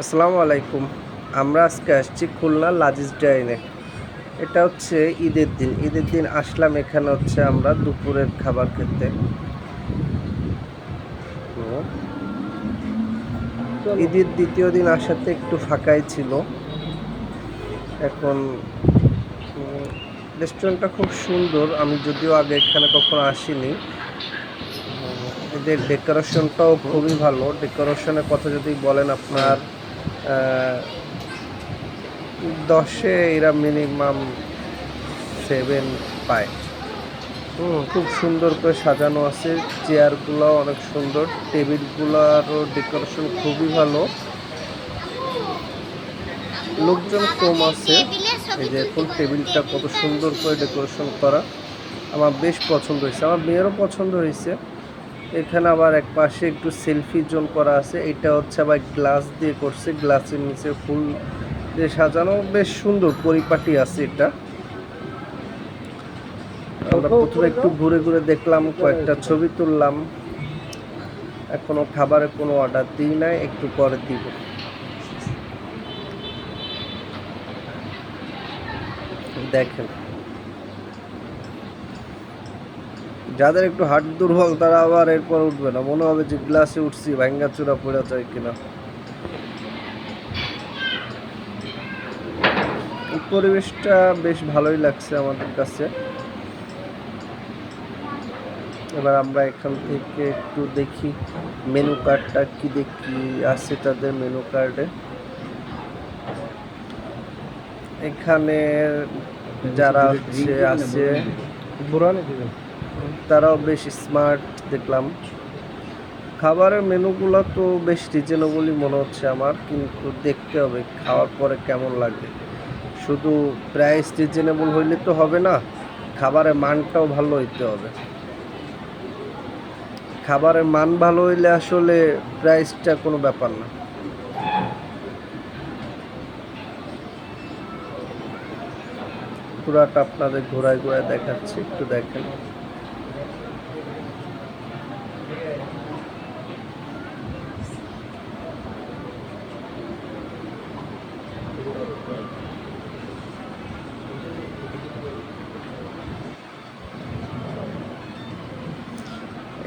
আসসালামু আলাইকুম। আমরা আজকে আসছি খুলনা লাজিজ ডাইনে। এটা হচ্ছে ঈদের দিন। ঈদের দিন আসলাম এখানে হচ্ছে আমরা দুপুরের খাবার খেতে। ঈদের দ্বিতীয় দিন আসাতে একটু ফাঁকাই ছিল। এখন রেস্টুরেন্টটা খুব সুন্দর। আমি যদিও আগে এখানে কখনো আসিনি। এদের ডেকোরেশনটাও খুবই ভালো। ডেকোরেশনের কথা যদি বলেন আপনার দশে এরা মিনিমাম সেভেন পায়। হুম, খুব সুন্দর করে সাজানো আছে। চেয়ারগুলো অনেক সুন্দর। টেবিলগুলোরও ডেকোরেশন খুবই ভালো। লোকজন কম আছে। এই যে ফুল টেবিলটা কত সুন্দর করে ডেকোরেশন করা। আমার বেশ পছন্দ হয়েছে। আমার মেয়েরও পছন্দ হয়েছে। এখানে আবার এক পাশে একটু সেলফি জোন করা আছে। এটা হচ্ছে আবার গ্লাস দিয়ে করছে। গ্লাসের নিচে ফুল দিয়ে সাজানো। বেশ সুন্দর পরিপাটি আছে এটা। আমরা প্রথমে একটু ঘুরে ঘুরে দেখলাম কয়েকটা ছবি তুললাম। এখনও খাবারের কোনো অর্ডার দিই নাই একটু পরে দিব। দেখেন। যাদের একটু হাট দুর্বল তারা আবার এরপর উঠবে না। মনে হবে যে গ্লাসে উঠছি, ভাঙ্গা চূড়া পড়ে যায় কিনা। পরিবেশটা বেশ ভালোই লাগছে আমাদের কাছে। এবার আমরা এখান থেকে একটু দেখি মেনু কার্ডটা কি দেখি, আছে তাদের মেনু কার্ডে এখানে যারা হচ্ছে আছে। তারাও বেশ স্মার্ট দেখলাম। খাবারের মেনুগুলো তো বেশ রিজনেবলই মনে হচ্ছে আমার, কিন্তু দেখতে হবে খাওয়ার পরে কেমন লাগবে। শুধু প্রাইস রিজনেবল হইলে তো হবে না, খাবারের মানটাও ভালো হইতে হবে। খাবারের মান ভালো হইলে আসলে প্রাইসটা কোনো ব্যাপার না। পুরাটা আপনাদের ঘোরায় ঘোরায় দেখাচ্ছি, একটু দেখেন।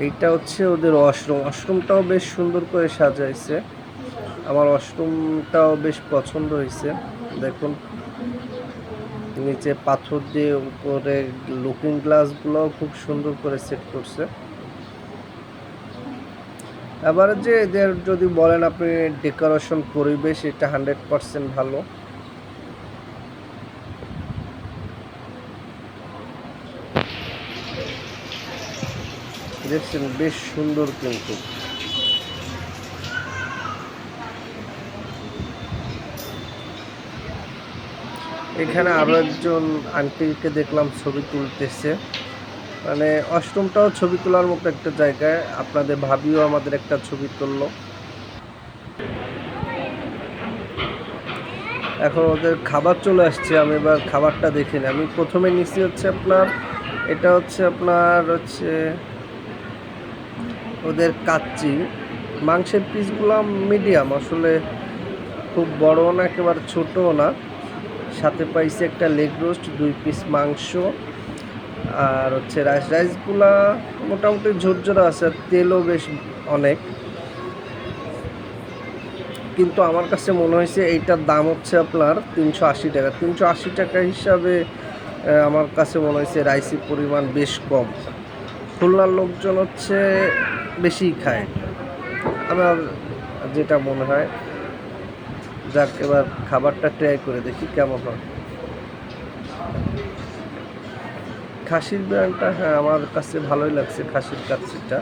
এইটা হচ্ছে ওদের ওয়াশরুম ওয়াশরুমটাও বেশ সুন্দর করে সাজাইছে। আমার ওয়াশরুমটাও বেশ পছন্দ হয়েছে দেখুন, নিচে পাথর দিয়ে উপরে লুকিং গ্লাসগুলোও খুব সুন্দর করে সেট করছে। আবার যে এদের যদি বলেন আপনি ডেকোরেশন পরিবেশ, এটা হান্ড্রেড পার্সেন্ট ভালো। দেখছেন বেশ সুন্দর কিন্তু। এখানে আরও একজন আন্টিকে দেখলাম ছবি তুলতেছে। মানে অষ্টমটাও ছবি তোলার মতো একটা জায়গায়, আপনাদের ভাবিও আমাদের একটা ছবি তুললো। এখন ওদের খাবার চলে আসছে, আমি এবার খাবারটা দেখিনি আমি প্রথমে নিচ্ছি হচ্ছে আপনার, এটা হচ্ছে আপনার হচ্ছে ওদের কাচ্চি। মাংসের পিসগুলো মিডিয়াম আসলে খুব বড়ও না, একেবারে ছোটও না। সাথে পাইছি একটা লেগ রোস্ট দুই পিস মাংস। আর হচ্ছে রাইস রাইসগুলা মোটামুটি ঝরঝরা আছে, আর তেলও বেশ অনেক। কিন্তু আমার কাছে মনে হয়েছে এইটার দাম হচ্ছে আপনার তিনশো আশি টাকা। তিনশো আশি টাকা হিসাবে আমার কাছে মনে হয়েছে রাইসের পরিমাণ বেশ কম। খুলনার লোকজন হচ্ছে বেশিই খায়। আমার যেটা মনে হয়, যাক, এবার খাবারটা ট্রাই করে দেখি কেমন হয়। খাসির ব্র্যান্ডটা হ্যাঁ আমার কাছে ভালোই লাগছে খাসির কাচ্ছিটা।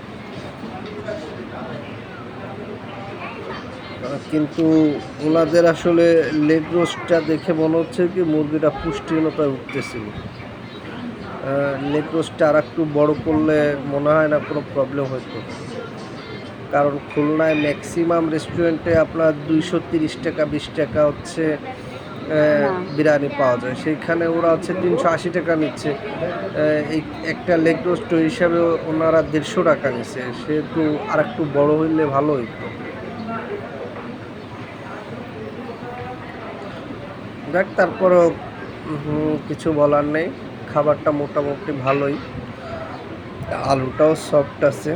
কিন্তু ওনাদের আসলে লেগ রোস্টটা দেখে মনে হচ্ছে কি, মুরগিটা পুষ্টিহীনতায় উঠতেছিল। লেগ রোস্টটা আর একটু বড় করলে মনে হয় না কোনো প্রবলেম হতো। কারণ খুলনায় ম্যাক্সিমাম রেস্টুরেন্টে আপনার দুইশো তিরিশ টাকা বিশ টাকা হচ্ছে বিরিয়ানি পাওয়া যায়। সেইখানে ওরা হচ্ছে তিনশো আশি টাকা নিচ্ছে। এই একটা লেগ রোস্ট হিসাবে ওনারা দেড়শো টাকা নিচ্ছে সেহেতু আর একটু বড় হইলে ভালো হইতো। দেখ তারপরও কিছু বলার নেই। খাবারটা মোটামুটি ভালোই। আলুটাও সফট আছে।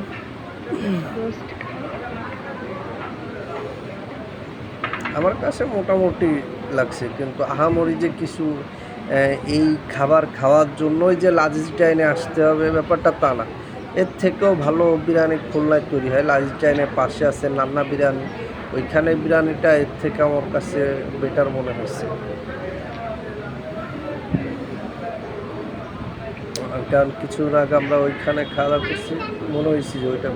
আমার কাছে মোটামুটি লাগছে, কিন্তু আহামরি যে কিছু এই খাবার খাওয়ার জন্যই যে লাজিজ ডাইনে আসতে হবে ব্যাপারটা তা না। এর থেকেও ভালো বিরিয়ানি খুলনায় তৈরি হয়। লাজিজ ডাইনের পাশে আছে নান্না বিরিয়ানি। ওইখানে বিরিয়ানিটা এর থেকে আমার কাছে বেটার মনে হয়েছে। কারণ কিছুদিন আগে আমরা ওইখানে খাওয়া দাওয়া করছি, মনে হয়েছি যে ওইটা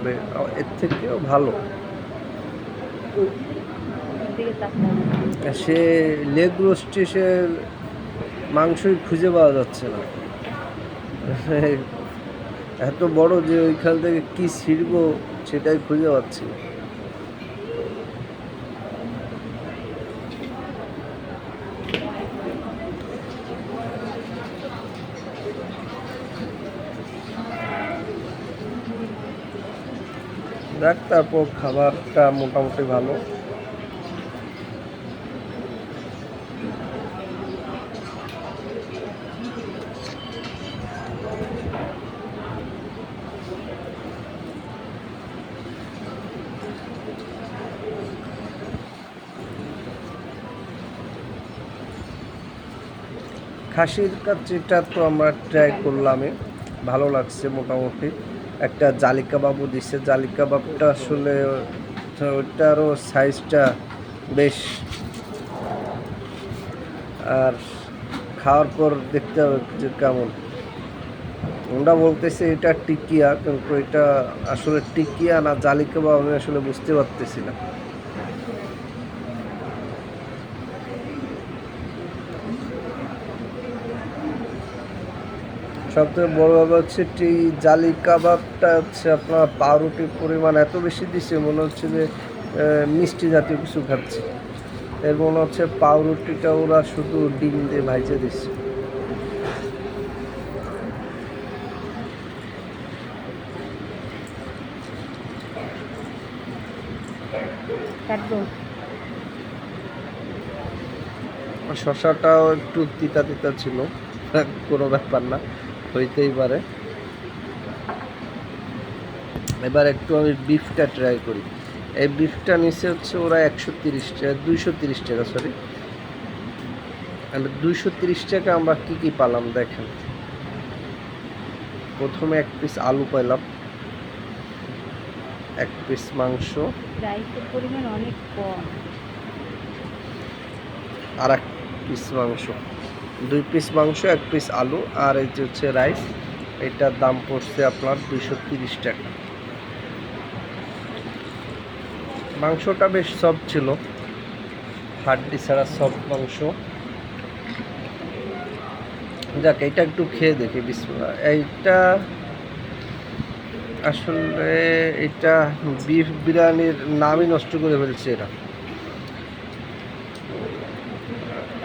এর থেকেও ভালো। সে লেগ রোস্টে সে মাংসই খুঁজে পাওয়া যাচ্ছে না। এত বড় যে ওইখান থেকে কি ছিড়বো সেটাই খুঁজে পাচ্ছি দেখ তারপর খাবারটা মোটামুটি ভালো। খাসির কাচ্চিটা তো আমরা ট্রাই করলামই ভালো লাগছে মোটামুটি। একটা জালি কাবাবও দিচ্ছে জালি কাবাবটা আসলে, ওইটারও সাইজটা বেশ। আর খাওয়ার পর দেখতে হবে যে কেমন। আমরা বলতেছি এটা টিকিয়া, কিন্তু এটা আসলে টিকিয়া না জালি কাবাব আমি আসলে বুঝতে পারতেছি না। সবথেকে বড় ব্যাপার হচ্ছে এই জালি কাবাবটা হচ্ছে আপনার পাউরুটির পরিমাণ এত বেশি দিচ্ছে মনে হচ্ছে যে মিষ্টি জাতীয় কিছু খাচ্ছে। এর মনে হচ্ছে পাউরুটিটা ওরা শুধু ডিম দিয়ে ভাইজে দিচ্ছে শশাটাও একটু তিতা তিতা ছিল কোনো ব্যাপার না। হইতেই পারে। এবার একটু আমি বিফটা ট্রাই করি। এই বিফটা নিচে হচ্ছে ওরা একশো তিরিশ টাকা দুইশো তিরিশ টাকা সরি দুইশো তিরিশ টাকা আমরা কি কি পালাম দেখেন। প্রথমে এক পিস আলু পাইলাম। এক পিস মাংস। পরিমাণ অনেক কম। আর এক পিস মাংস। দুই পিস মাংস, এক পিস আলু, আর এই যে হচ্ছে রাইস এটার দাম পড়ছে আপনার দুইশো তিরিশ টাকা। মাংসটা বেশ সফট ছিল। হাড্ডি ছাড়া সফট মাংস। যাক, এটা একটু খেয়ে দেখি, বিসমিল্লাহ। এইটা আসলে এটা বিফ বিরিয়ানির নামই নষ্ট করে ফেলছে এরা।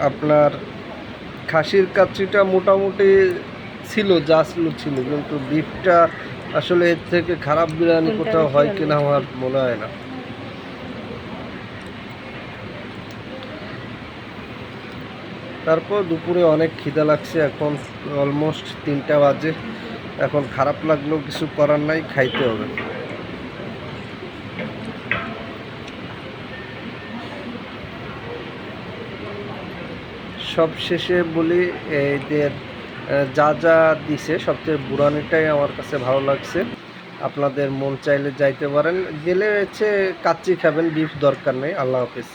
আপনার খাসির কাচ্চিটা মোটামুটি ছিল যা ছিল ছিল। কিন্তু বিফটা আসলে এর থেকে খারাপ বিরিয়ানি কোথাও হয় কিনা আমার মনে হয় না। তারপর দুপুরে অনেক খিদা লাগছে এখন অলমোস্ট তিনটা বাজে। এখন খারাপ লাগলেও কিছু করার নাই খাইতে হবে। সব শেষে বলি এদের যা যা দিছে, সবচেয়ে বুড়ানিটাই আমার কাছে ভালো লাগছে। আপনাদের মন চাইলে যাইতে পারেন। গেলে হচ্ছে কাচ্চি খাবেন, বিফ দরকার নেই। আল্লাহ হাফিজ।